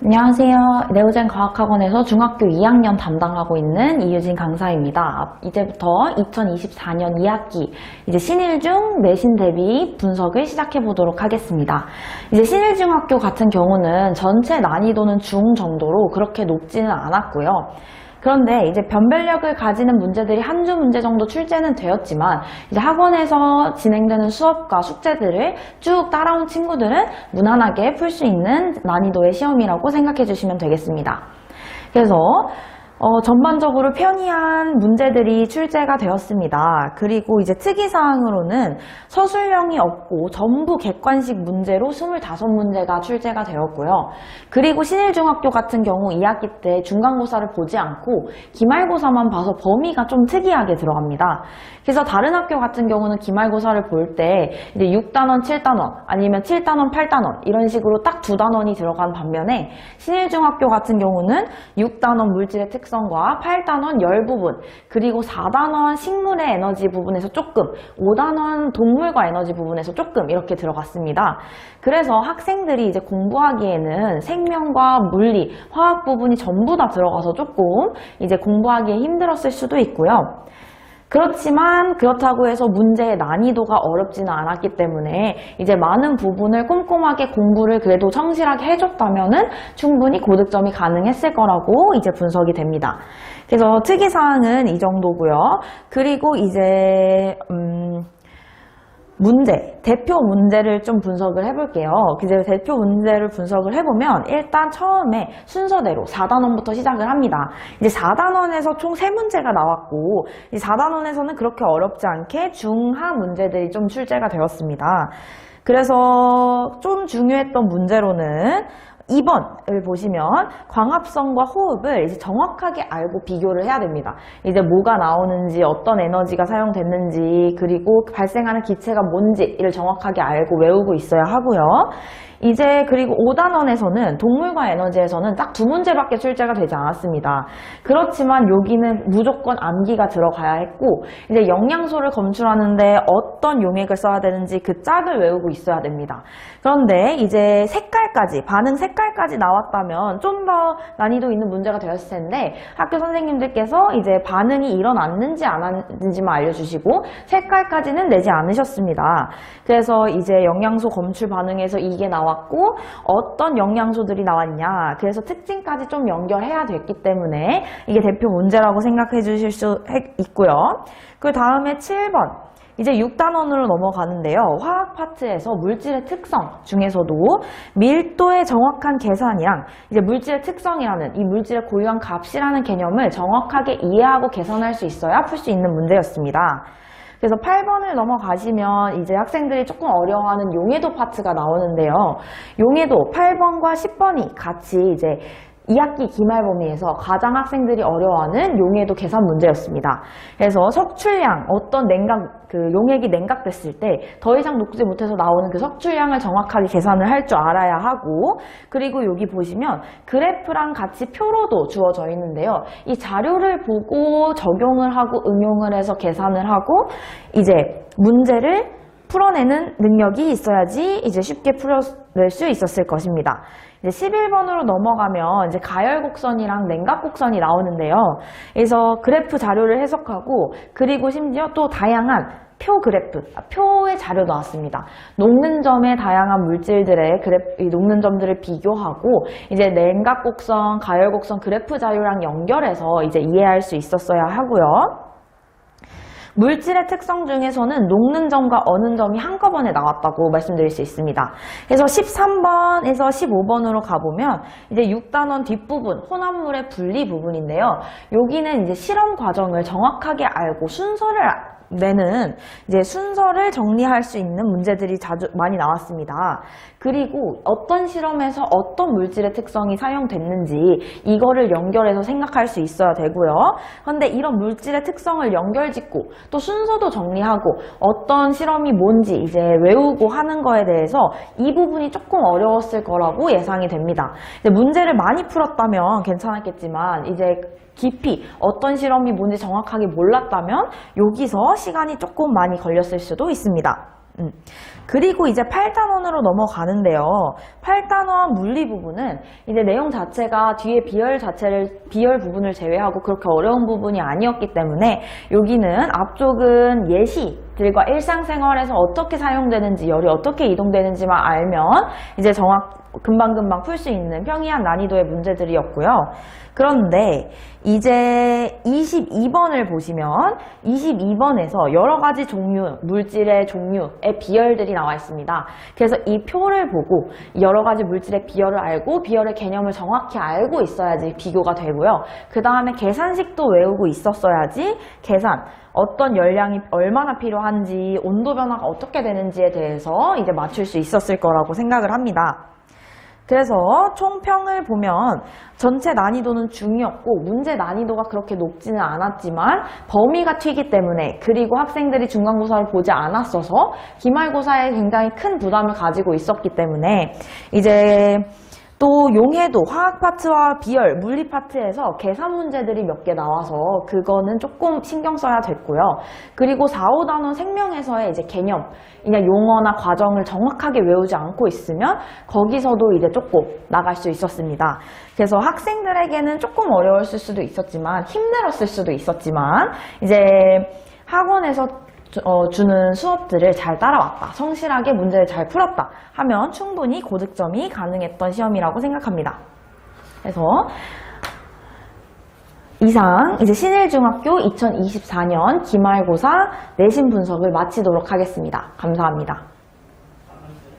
안녕하세요. 네오젠 과학학원에서 중학교 2학년 담당하고 있는 이유진 강사입니다. 이제부터 2024년 2학기 이제 신일중 내신 대비 분석을 시작해 보도록 하겠습니다. 이제 신일중학교 같은 경우는 전체 난이도는 중 정도로 그렇게 높지는 않았고요. 그런데 이제 변별력을 가지는 문제들이 한 주 문제 정도 출제는 되었지만 이제 학원에서 진행되는 수업과 숙제들을 쭉 따라온 친구들은 무난하게 풀 수 있는 난이도의 시험이라고 생각해 주시면 되겠습니다. 그래서 어, 전반적으로 편의한 문제들이 출제가 되었습니다. 그리고 이제 특이사항으로는 서술형이 없고 전부 객관식 문제로 25문제가 출제가 되었고요. 그리고 신일중학교 같은 경우 2학기 때 중간고사를 보지 않고 기말고사만 봐서 범위가 좀 특이하게 들어갑니다. 그래서 다른 학교 같은 경우는 기말고사를 볼 때 이제 6단원, 7단원 아니면 7단원, 8단원 이런 식으로 딱 두 단원이 들어간 반면에 신일중학교 같은 경우는 6단원 물질의 특성 과 8단원 열 부분 그리고 4단원 식물의 에너지 부분에서 조금 5단원 동물과 에너지 부분에서 조금 이렇게 들어갔습니다. 그래서 학생들이 이제 공부하기에는 생명과 물리, 화학 부분이 전부 다 들어가서 조금 이제 공부하기에 힘들었을 수도 있고요. 그렇지만 그렇다고 해서 문제의 난이도가 어렵지는 않았기 때문에 이제 많은 부분을 꼼꼼하게 공부를 그래도 성실하게 해줬다면 은 충분히 고득점이 가능했을 거라고 이제 분석이 됩니다. 그래서 특이사항은 이 정도고요. 그리고 이제 음, 문제, 대표 문제를 좀 분석을 해볼게요. 이제 대표 문제를 분석을 해보면 일단 처음에 순서대로 4단원부터 시작을 합니다. 이제 4단원에서 총 3문제가 나왔고 이 4단원에서는 그렇게 어렵지 않게 중하 문제들이 좀 출제가 되었습니다. 그래서 좀 중요했던 문제로는 2번을 보시면 광합성과 호흡을 이제 정확하게 알고 비교를 해야 됩니다. 이제 뭐가 나오는지 어떤 에너지가 사용됐는지 그리고 발생하는 기체가 뭔지를 정확하게 알고 외우고 있어야 하고요. 이제 그리고 5단원에서는 동물과 에너지에서는 딱 두 문제밖에 출제가 되지 않았습니다. 그렇지만 여기는 무조건 암기가 들어가야 했고 이제 영양소를 검출하는데 어떤 용액을 써야 되는지 그 짝을 외우고 있어야 됩니다. 그런데 이제 색깔까지 반응 색깔까지 나왔다면 좀 더 난이도 있는 문제가 되었을 텐데 학교 선생님들께서 이제 반응이 일어났는지 안 왔는지만 알려주시고 색깔까지는 내지 않으셨습니다. 그래서 이제 영양소 검출 반응에서 이게 나 왔고 어떤 영양소들이 나왔냐 그래서 특징까지 좀 연결해야 됐기 때문에 이게 대표 문제라고 생각해 주실 수 있고요. 그 다음에 7번 이제 6단원으로 넘어가는데요. 화학 파트에서 물질의 특성 중에서도 밀도의 정확한 계산이랑 이제 물질의 특성이라는 이 물질의 고유한 값이라는 개념을 정확하게 이해하고 계산할 수 있어야 풀 수 있는 문제였습니다. 그래서 8번을 넘어가시면 이제 학생들이 조금 어려워하는 용해도 파트가 나오는데요. 용해도 8번과 10번이 같이 이제 2학기 기말 범위에서 가장 학생들이 어려워하는 용해도 계산 문제였습니다. 그래서 석출량, 어떤 냉각, 그 용액이 냉각됐을 때 더 이상 녹지 못해서 나오는 그 석출량을 정확하게 계산을 할 줄 알아야 하고 그리고 여기 보시면 그래프랑 같이 표로도 주어져 있는데요. 이 자료를 보고 적용을 하고 응용을 해서 계산을 하고 이제 문제를 풀어내는 능력이 있어야지 이제 쉽게 풀어낼 수 있었을 것입니다. 이제 11번으로 넘어가면 이제 가열곡선이랑 냉각곡선이 나오는데요. 그래서 그래프 자료를 해석하고 그리고 심지어 또 다양한 표 그래프, 아, 표의 자료 나왔습니다. 녹는 점의 다양한 물질들의 그래프, 이 녹는 점들을 비교하고 이제 냉각곡선, 가열곡선 그래프 자료랑 연결해서 이제 이해할 수 있었어야 하고요. 물질의 특성 중에서는 녹는 점과 어는 점이 한꺼번에 나왔다고 말씀드릴 수 있습니다. 그래서 13번에서 15번으로 가보면 이제 6단원 뒷부분, 혼합물의 분리 부분인데요. 여기는 이제 실험 과정을 정확하게 알고 순서를 내는 이제 순서를 정리할 수 있는 문제들이 자주 많이 나왔습니다. 그리고 어떤 실험에서 어떤 물질의 특성이 사용됐는지 이거를 연결해서 생각할 수 있어야 되고요. 그런데 이런 물질의 특성을 연결짓고 또 순서도 정리하고 어떤 실험이 뭔지 이제 외우고 하는 거에 대해서 이 부분이 조금 어려웠을 거라고 예상이 됩니다. 문제를 많이 풀었다면 괜찮았겠지만 이제 깊이 어떤 실험이 뭔지 정확하게 몰랐다면 여기서 시간이 조금 많이 걸렸을 수도 있습니다. 음. 그리고 이제 8단원으로 넘어가는데요. 8단원 물리 부분은 이제 내용 자체가 뒤에 비열 자체를, 비열 부분을 제외하고 그렇게 어려운 부분이 아니었기 때문에 여기는 앞쪽은 예시 들과 일상생활에서 어떻게 사용되는지, 열이 어떻게 이동되는지만 알면 이제 정확, 금방금방 풀 수 있는 평이한 난이도의 문제들이었고요. 그런데 이제 22번을 보시면 22번에서 여러 가지 종류, 물질의 종류의 비열들이 나와 있습니다. 그래서 이 표를 보고 여러 가지 물질의 비열을 알고 비열의 개념을 정확히 알고 있어야지 비교가 되고요. 그 다음에 계산식도 외우고 있었어야지 계산, 어떤 열량이 얼마나 필요한지, 온도 변화가 어떻게 되는지에 대해서 이제 맞출 수 있었을 거라고 생각을 합니다. 그래서 총평을 보면 전체 난이도는 중이었고 문제 난이도가 그렇게 높지는 않았지만 범위가 튀기 때문에 그리고 학생들이 중간고사를 보지 않았어서 기말고사에 굉장히 큰 부담을 가지고 있었기 때문에 이제 또 용해도 화학 파트와 비열, 물리 파트에서 계산 문제들이 몇 개 나와서 그거는 조금 신경 써야 됐고요. 그리고 4, 5단원 생명에서의 이제 개념, 그냥 용어나 과정을 정확하게 외우지 않고 있으면 거기서도 이제 조금 나갈 수 있었습니다. 그래서 학생들에게는 조금 어려웠을 수도 있었지만 힘들었을 수도 있었지만 이제 학원에서 주- 어, 주는 수업들을 잘 따라왔다. 성실하게 문제를 잘 풀었다. 하면 충분히 고득점이 가능했던 시험이라고 생각합니다. 그래서 이상 이제 신일중학교 2024년 기말고사 내신 분석을 마치도록 하겠습니다. 감사합니다.